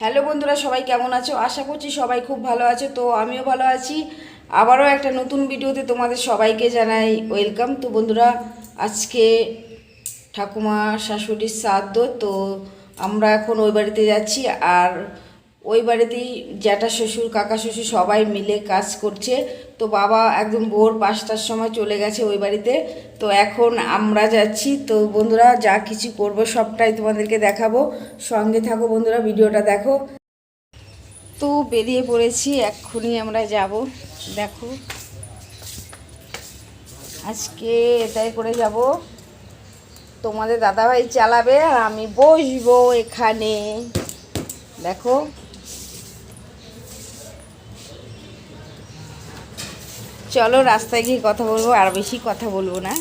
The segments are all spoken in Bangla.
হ্যালো বন্ধুরা, সবাই কেমন আছো? আশা করছি সবাই খুব ভালো আছে। তো আমিও ভালো আছি। আবারও একটা নতুন ভিডিওতে তোমাদের সবাইকে জানাই ওয়েলকাম। তো বন্ধুরা, আজকে ঠাকুমা শাশুড়ির শ্রাদ্ধ, তো আমরা এখন ওই বাড়িতে যাচ্ছি। আর ওই বাড়িতেই জ্যাঠা শ্বশুর, কাকা শ্বশুর সবাই মিলে কাজ করছে। তো বাবা একদম ভোর পাঁচটার সময় চলে গেছে ওই বাড়িতে। তো এখন আমরা যাচ্ছি। তো বন্ধুরা, যা কিছু করব সবটাই তোমাদেরকে দেখাবো। সঙ্গে থাকো বন্ধুরা, ভিডিওটা দেখো। তো বেরিয়ে পড়েছি, এক্ষুনি আমরা যাব। দেখো। আজকে এটাই করে যাব। তোমাদের দাদাভাই চালাবে আর আমি বসবো এখানে। দেখো। চলো রাস্তায় গিয়ে কথা বলব আর বেশি কথা বলব না।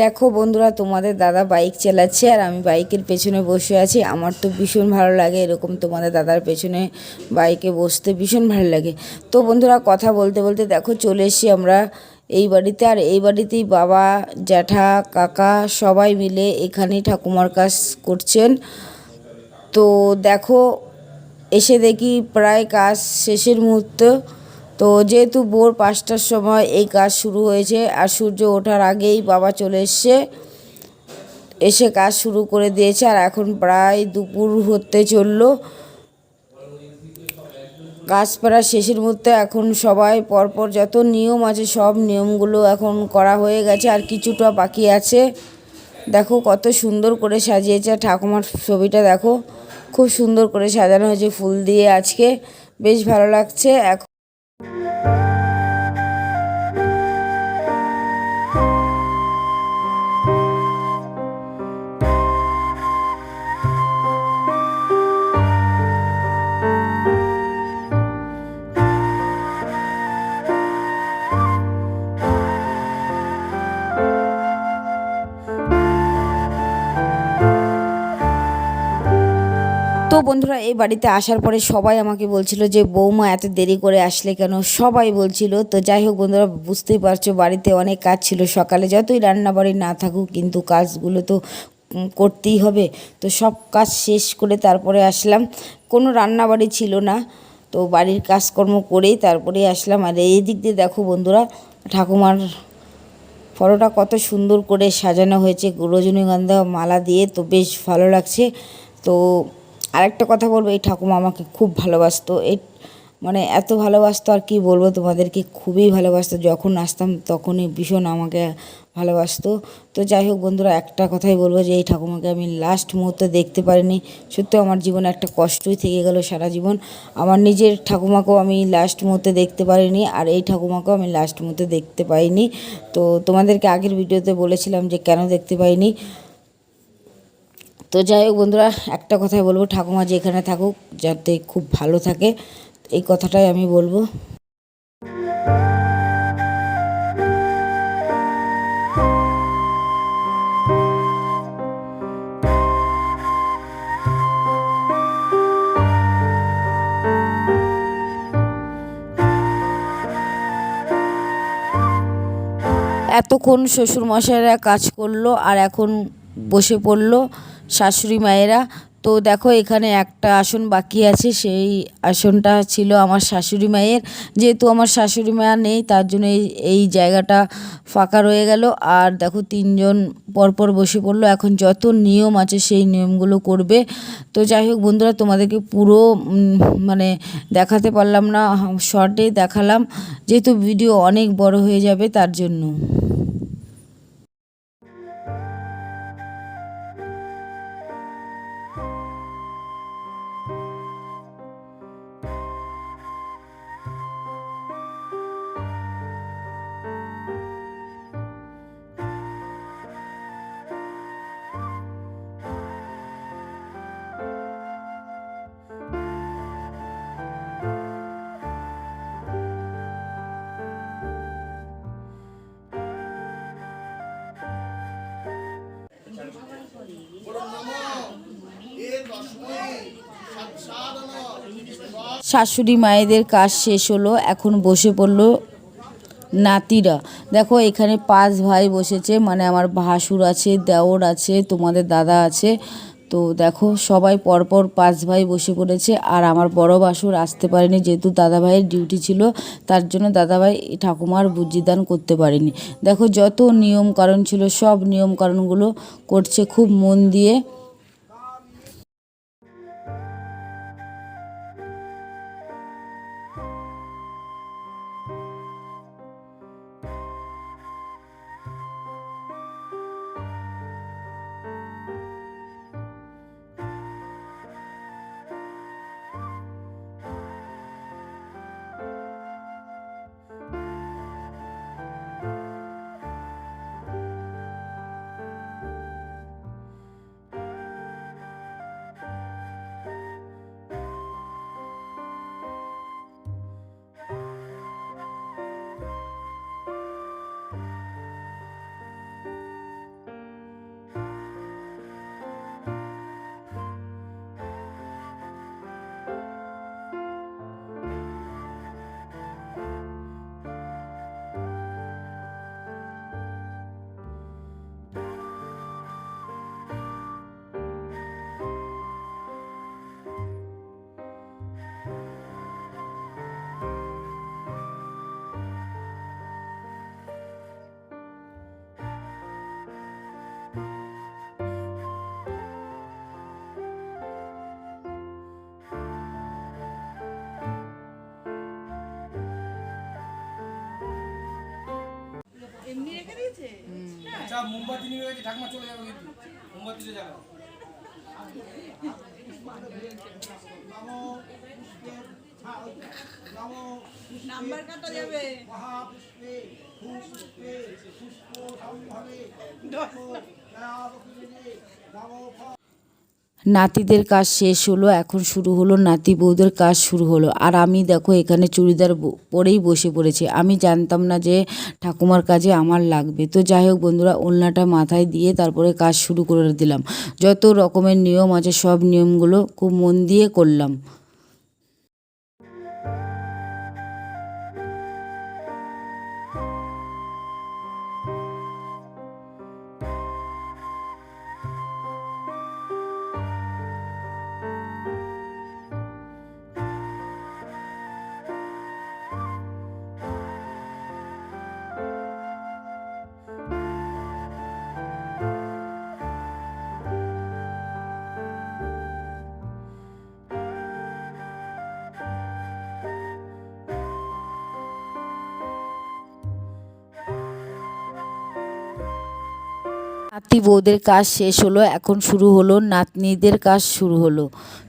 দেখো বন্ধুরা, তোমাদের দাদা বাইক চালাচ্ছে আর আমি বাইকের পেছনে বসে আছি। আমার তো ভীষণ ভালো লাগে এরকম তোমাদের দাদার পেছনে বাইকে বসতে, ভীষণ ভালো লাগে। তো বন্ধুরা, কথা বলতে বলতে দেখো, চলে এসেছি আমরা এই বাড়িতে। আর এই বাড়িতেই বাবা, জ্যাঠা, কাকা সবাই মিলে এখানেই ঠাকুমার কাজ করছেন। তো দেখো, এসে দেখি প্রায় কাজ শেষের মুহূর্ত। তো যেহেতু ভোর পাঁচটার সময় এই কাজ শুরু হয়েছে আর সূর্য ওঠার আগেই বাবা চলে এসছে, এসে কাজ শুরু করে দিয়েছে আর এখন প্রায় দুপুর হতে চলল। কাজ প্রায় শেষের মুহূর্তে এখন সবাই পরপর যত নিয়ম আছে সব নিয়মগুলো এখন করা হয়ে গেছে আর কিছুটা বাকি আছে। দেখো কত সুন্দর করে সাজিয়েছে ঠাকুমার ছবিটা দেখো, খুব সুন্দর করে সাজানো হয়েছে ফুল দিয়ে আজকে, বেশ ভালো লাগছে। এখন তো বন্ধুরা, এই বাড়িতে আসার পরে সবাই আমাকে বলছিল যে, বৌমা, এত দেরি করে আসলে কেন? সবাই বলছিল, তো যাই হোক বন্ধুরা, বুঝতেই পারছ বাড়িতে অনেক কাজ ছিল। সকালে যতই রান্না বাড়ি না থাকুক, কিন্তু কাজগুলো তো করতেই হবে। তো সব কাজ শেষ করে তারপরে আসলাম। কোনো রান্না বাড়ি ছিল না। তো বাড়ির কাজকর্ম করেই তারপরে আসলাম। আর এই দিক দিয়ে দেখো বন্ধুরা, ঠাকুমার ফটোটা কত সুন্দর করে সাজানো হয়েছে। রজনীগন্ধা মালা দিয়ে তো বেশ ভালো লাগছে। তো আরেকটা কথা বলব, এই ঠাকুমা আমাকে খুব ভালোবাসতো। এই মানে এত ভালোবাসতো আর কি বলব তোমাদেরকে, খুবই ভালোবাসতো। যখন আসতাম তখনই ভীষণ আমাকে ভালোবাসতো। তো যাই হোক বন্ধুরা, একটা কথাই বলব যে এই ঠাকুমাকে আমি লাস্ট মুহূর্তে দেখতে পারিনি। সত্যি আমার জীবনে একটা কষ্টই থেকে গেল সারা জীবন। আমার নিজের ঠাকুমাকেও আমি লাস্ট মুহূর্তে দেখতে পারিনি আর এই ঠাকুমাকেও আমি লাস্ট মুহূর্তে দেখতে পাইনি। তো তোমাদেরকে আগের ভিডিওতে বলেছিলাম যে কেন দেখতে পাইনি। তো যাই হোক বন্ধুরা, একটা কথাই বলব, ঠাকুমা যেখানে থাকুক যাতে খুব ভালো থাকে, এই কথাটাই আমি বলব। এতক্ষণ শ্বশুরমশাইরা কাজ করল আর এখন বসে পড়ল। শাশুড়ি মায়েরা। তো দেখো, এখানে একটা আসন বাকি আছে, সেই আসনটা ছিল আমার শাশুড়ি মায়ের। যেহেতু আমার শাশুড়ি মা নেই, তার জন্য এই এই জায়গাটা ফাঁকা রয়ে গেল। আর দেখো, তিনজন পরপর বসে পড়ল। এখন যত নিয়ম আছে, সেই নিয়মগুলো করবে। তো যাই হোক বন্ধুরা, তোমাদেরকে পুরো মানে দেখাতে পারলাম না, শর্টে দেখালাম। যেহেতু ভিডিও অনেক বড় হয়ে যাবে, তার জন্য। শাশুড়ি মায়েদের কাজ শেষ হলো, এখন বসে পড়ল নাতিরা। দেখো, এখানে পাঁচ ভাই বসেছে মানে আমার ভাসুর আছে, দেওর আছে, তোমাদের দাদা আছে। তো দেখো, সবাই পরপর পাঁচ ভাই বসে পড়েছে, আর আমার বড় বাসুর আসতে পারেনি, যেহেতু দাদা ভাইয়ের ডিউটি ছিল, তার জন্য দাদা ভাই ঠাকুমার বুদ্ধিদান করতে পারেনি। দেখো, যত নিয়ম কারণ ছিল, সব নিয়ম কারণগুলো করছে, খুব মন দিয়ে। আচ্ছা মোমবাতি নিয়ে গেছে ঠাকুমা চলে যাবে কিন্তু। মোমবাতিতে যাবে। নাম্বার কাটা যাবে? নাতিদের কাজ শেষ হলো, এখন শুরু হলো নাতি বউদের কাজ শুরু হলো। আর আমি দেখো এখানে চুড়িদার পরেই বসে পড়েছি। আমি জানতাম না যে ঠাকুমার কাজে আমার লাগবে। তো যাই হোক বন্ধুরা, ওলনাটা মাথায় দিয়ে তারপরে কাজ শুরু করে দিলাম। যত রকমের নিয়ম আছে সব নিয়মগুলো খুব মন দিয়ে করলাম। নাতি বউদের কাজ শেষ হলো, এখন শুরু হলো, নাতনিদের কাজ শুরু হলো।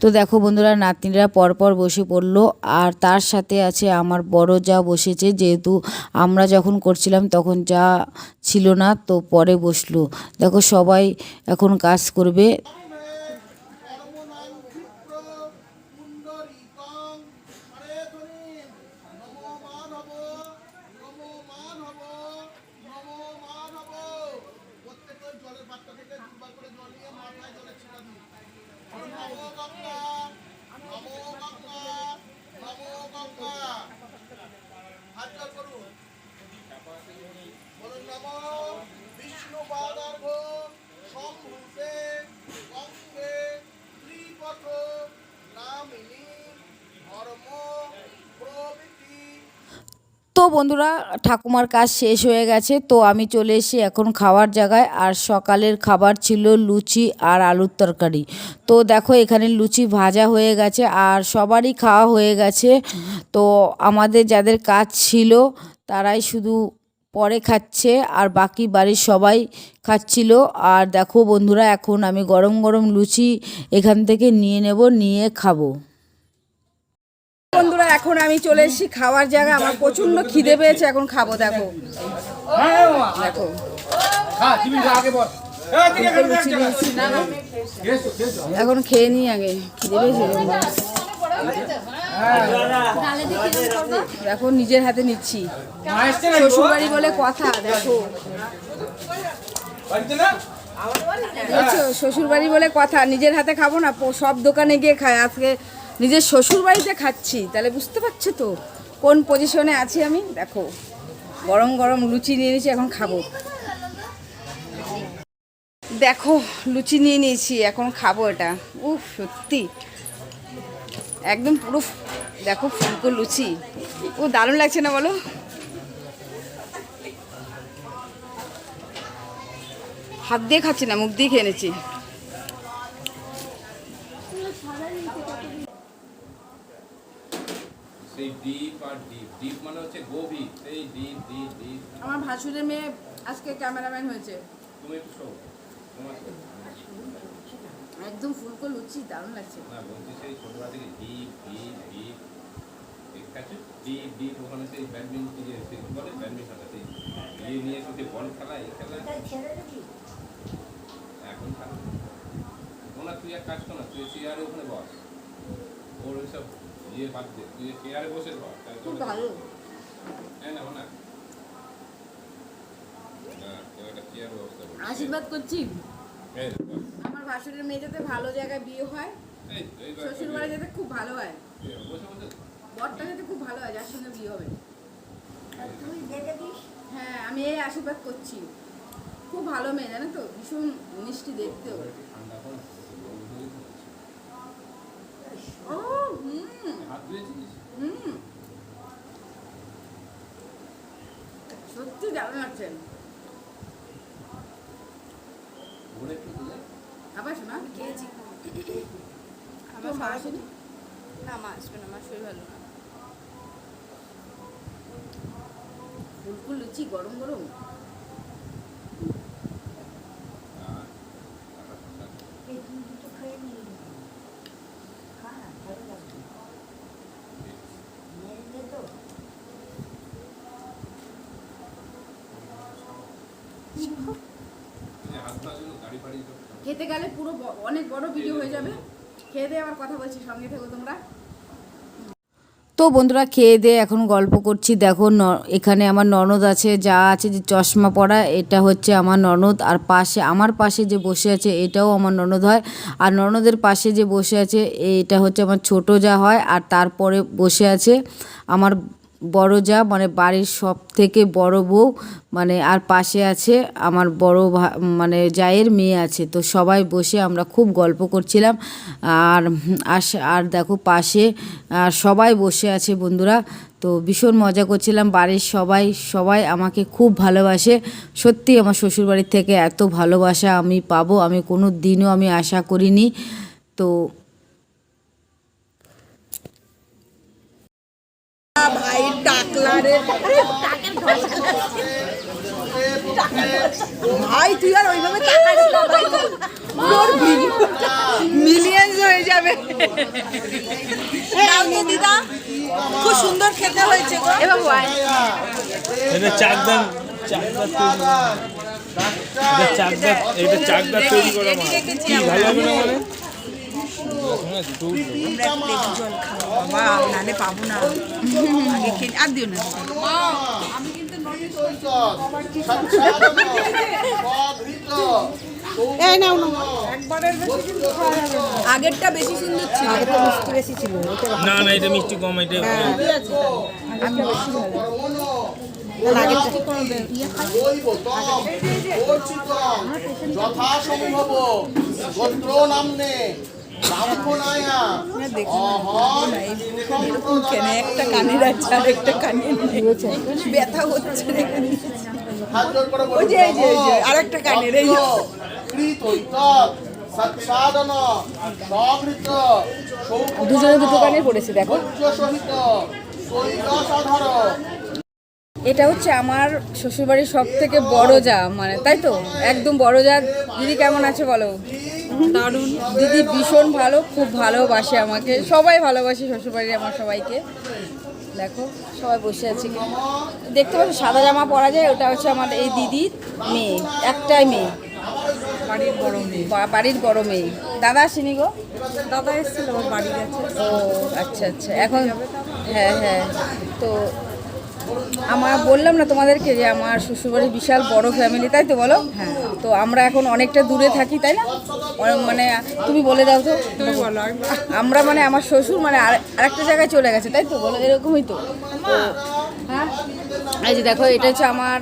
তো দেখো বন্ধুরা, নাতনিরা পরপর বসে পড়ল, আর তার সাথে আছে আমার বড় যা বসেছে, যেহেতু আমরা যখন করছিলাম তখন যা ছিল না, তো পরে বসল। দেখো সবাই এখন কাজ করবে। তো বন্ধুরা, ঠাকুমার কাজ শেষ হয়ে গেছে, তো আমি চলে এসেছি এখন খাওয়ার জায়গায়। আর সকালের খাবার ছিল লুচি আর আলুর তরকারি। তো দেখো, এখানে লুচি ভাজা হয়ে গেছে আর সবারই খাওয়া হয়ে গেছে। তো আমাদের যাদের কাজ ছিল, তারাই শুধু পরে খাচ্ছে আর বাকি বাড়ির সবাই খাচ্ছিল। আর দেখো বন্ধুরা, এখন আমি গরম গরম লুচি এখান থেকে নিয়ে নেব, নিয়ে খাব। এখন আমি চলে এসেছি খাওয়ার জায়গা আমার প্রচণ্ড খিদে পেয়েছে, এখন খাব, দেখো। দেখো। এখানে না না। খেয়ে নিই আগে, খিদে পেয়েছে দেখো, নিজের হাতে নিচ্ছি। শ্বশুর বাড়ি বলে কথা, দেখো। শ্বশুর বাড়ি বলে কথা, নিজের হাতে খাব না, সব দোকানে গিয়ে খায়। আজকে নিজের শ্বশুর বাড়িতে খাচ্ছি, তাহলে বুঝতে পারছ তো কোন পজিশনে আছি আমি? দেখো, গরম গরম লুচি নিয়ে নিয়েছি, এখন খাব। দেখো, লুচি নিয়ে নিয়েছি, এখন খাব এটা। উফ, সত্যি। একদম পুরো দেখো, ফুলকো লুচি। ও, দারুণ লাগছে না বলো? হাত দিয়ে খাচ্ছি না, মুখ দিয়ে খেয়ে নিচ্ছি। সেই ডিপ আর ডিপ ডিপ মানে হচ্ছে গভীর। সেই ডিপ ডিপ ডিপ আমার ভাসুরের মেয়ে আজকে ক্যামেরাম্যান হয়েছে। তুমি একটু শো তোমার একদম ফুলকো লুচি দারুণ লাগছে। না বলছি সেই ছোটবেলা থেকে ডিপ ডিপ ডিপ ঠিক আছে ডিপ ডিপ ওখানে সেই ব্যাডমিন্টন যে সেই বলে? ব্যাডমিন্টনটা সেই ইয়ে নিয়ে বল খেলা এই খেলা। এখন খেলা। ওনা তুই এক কাজ কর না তুই চেয়ারে ওখানে বস। ওর ওইসব ইয়ে বাদ দে তুই চেয়ারে বসে বস খুব ভালো। হ্যাঁ না না না। আশীর্বাদ করছি? আমার ভাসুরের মেয়ে যাতে ভালো জায়গায় বিয়ে হয়। শ্বশুর বাড়ি যাতে খুব ভালো হয়। বসে বসে। বরটা যাতে খুব ভালো হয় যার সঙ্গে বিয়ে হবে। হ্যাঁ আমি এই আশীর্বাদ করছি। খুব ভালো মেয়ে জানো তো? ভীষণ মিষ্টি দেখতেও হয়ে। ও হুম। হুম সত্যি দারুণ দিলে আবার শোনা খেয়েছি। আমার মা আসেনি? না মা আসবে না আমার শরীর ভালো না। ফুলফুল লুচি গরম গরম আর এই হাত পা গুলো গাড়ি ফাড়ি সব খেতে গেলে পুরো অনেক বড় ভিডিও হয়ে যাবে। খেয়ে দিয়ে আবার কথা বলছি, সঙ্গে থেকো তোমরা। তো বন্ধুরা, খেয়ে দিয়ে এখন গল্প করছি। দেখো এখানে আমার ননদ আছে, যা আছে যে চশমা পরা, এটা হচ্ছে আমার ননদ। আর পাশে, আমার পাশে যে বসে আছে, এটাও আমার ননদ হয়। আর ননদের পাশে যে বসে আছে, এটা হচ্ছে আমার ছোট যা হয়। আর তারপরে বসে আছে আমার বড় যা মানে বাড়ির সব থেকে বড় বউ মানে আর পাশে আছে আমার বড় মানে জায়ের মেয়ে আছে। তো সবাই বসে আমরা খুব গল্প করছিলাম। আর আর দেখো পাশে, আর সবাই বসে আছে বন্ধুরা। তো ভীষণ মজা করছিলাম। বাড়ির সবাই সবাই আমাকে খুব ভালোবাসে। সত্যি আমার শ্বশুরবাড়ির থেকে এত ভালোবাসা আমি পাবো, আমি কোনো দিনও আমি আশা করিনি। তো ভাই তুই আর ওইভাবে মিলিয়ন্স হয়ে যাবে। দিদা। খুব সুন্দর খেতে হয়েছে গো। এ বাবু আয়। এটা চাকদার চাকদার তৈরি এটা চাকদার তৈরি করা ভালো হবে না মানে দুটো উঠবে। বাবা নালে পাবো না আগে খেয়ে আর দিও না আগেরটা বেশি সুন্দর ছিল। না না এটা মিষ্টি কম এটা যথাসম্ভব। গোত্র নামনে একটা আর একটা কানের ব্যথা হচ্ছে ওই যে, এই যে, এই যে, কানের, এই দুজনে দুটো কানের পড়েছে দেখো। এটা হচ্ছে আমার শ্বশুরবাড়ির সব থেকে বড় যা মানে তাই তো? একদম বড় যা। দিদি কেমন আছে বলো? দারুণ। দিদি ভীষণ ভালো খুব ভালোবাসে আমাকে। সবাই ভালোবাসে শ্বশুরবাড়ির আমার সবাইকে। দেখো সবাই বসে আছে দেখতে পাচ্ছ সাদা জামা পরা যায় ওটা হচ্ছে আমার এই দিদির মেয়ে একটাই মেয়ে। বাড়ির বড় মেয়ে। বাড়ির বড় মেয়ে। দাদা আসেনি গো? দাদা এসেছিল বাড়ি গেছে। ও আচ্ছা আচ্ছা। এখন হ্যাঁ হ্যাঁ। তো আমার বললাম না তোমাদেরকে যে আমার শ্বশুরবাড়ি বিশাল বড় ফ্যামিলি তাই তো বলো? হ্যাঁ। তো আমরা এখন অনেকটা দূরে থাকি তাই না? মানে তুমি বলে দাও তো। তুমি বলো আমরা মানে আমার শ্বশুর মানে আর আরেকটা জায়গায় চলে গেছে তাই তো? বলো এরকমই তো। তো, হ্যাঁ? এই যে দেখো এটা হচ্ছে আমার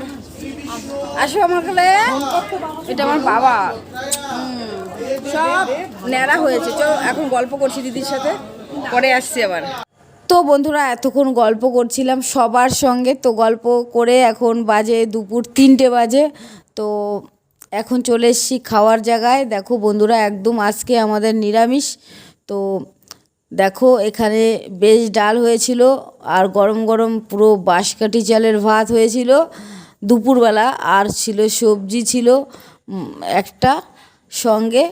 আসো আমার কালে এটা আমার বাবা। সব ন্যাড়া হয়েছে। চলো এখন গল্প করছি দিদির সাথে। পরে আসছি আবার। তো বন্ধুরা, এতক্ষণ গল্প করছিলাম সবার সঙ্গে। তো গল্প করে এখন বাজে দুপুর তিনটে বাজে। তো এখন চলে এসেছি খাওয়ার জায়গায়। দেখো বন্ধুরা, একদম আজকে আমাদের নিরামিষ। তো দেখো, এখানে বেশ ডাল হয়েছিল আর গরম গরম পুরো বাঁশকাঠি চালের ভাত হয়েছিল দুপুরবেলা। আর ছিল সবজি ছিল একটা সঙ্গে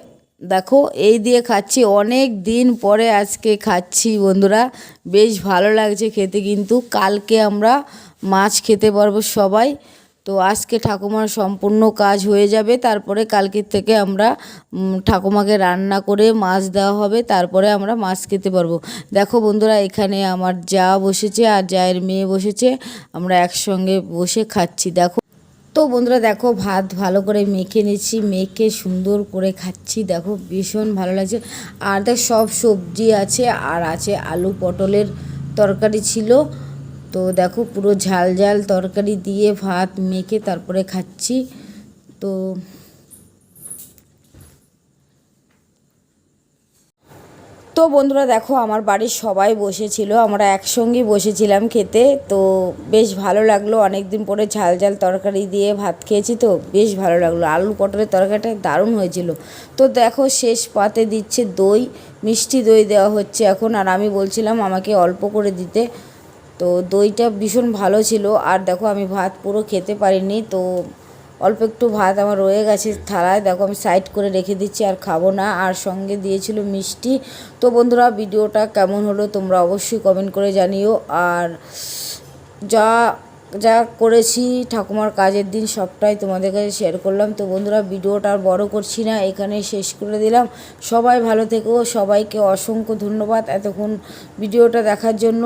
দেখো, এই দিয়ে খাচ্ছি। অনেক দিন পরে আজকে খাচ্ছি বন্ধুরা। বেশ ভালো লাগছে খেতে কিন্তু। কালকে আমরা মাছ খেতে পারব সবাই। তো আজকে ঠাকুমার সম্পূর্ণ কাজ হয়ে যাবে। তারপরে কালকের থেকে আমরা ঠাকুমাকে রান্না করে মাছ দেওয়া হবে। তারপরে আমরা মাছ খেতে পারব। দেখো বন্ধুরা, এখানে আমার যা বসেছে আর জায়ের মেয়ে বসেছে। আমরা একসঙ্গে বসে খাচ্ছি। দেখো। তো বন্ধুরা দেখো, ভাত ভালো করে মেখে নিচ্ছি মেখে সুন্দর করে খাচ্ছি। দেখো, ভীষণ ভালো লাগছে। আর দেখ, সব সবজি আছে, আর আছে আলু পটলের তরকারি ছিল। তো দেখো, পুরো ঝাল ঝাল তরকারি দিয়ে ভাত মেখে তারপরে খাচ্ছি। তো তো বন্ধুরা দেখো, আমার বাড়ির সবাই বসেছিল, আমরা একসঙ্গে বসেছিলাম খেতে। তো বেশ ভালো লাগল অনেক দিন পরে ঝাল ঝাল তরকারি দিয়ে ভাত খেয়েছি তো, বেশ ভালো লাগল। আলু পটলের তরকারিটা দারুণ হয়েছিল। তো দেখো, শেষ পাতে দিচ্ছে দই, মিষ্টি দই দেওয়া হচ্ছে এখন, আর আমি বলছিলাম আমাকে অল্প করে দিতে। তো দইটা ভীষণ ভালো ছিল, আর দেখো, আমি ভাত পুরো খেতে পারিনি, তো অল্প একটু ভাত আমার রয়ে গেছে, থালায় দেখো আমি সাইড করে রেখে দিচ্ছি আর খাব না। আর সঙ্গে দিয়েছিল মিষ্টি। তো বন্ধুরা, ভিডিওটা কেমন হলো তোমরা অবশ্যই কমেন্ট করে জানিও। আর যা যা করেছি ঠাকুমার কাজের দিন সবটাই তোমাদের কাছে শেয়ার করলাম। তো বন্ধুরা, ভিডিওটা আর বড় করছি না এখানে শেষ করে দিলাম। সবাই ভালো থেকো, সবাইকে অসংখ্য ধন্যবাদ এতক্ষণ ভিডিওটা দেখার জন্য।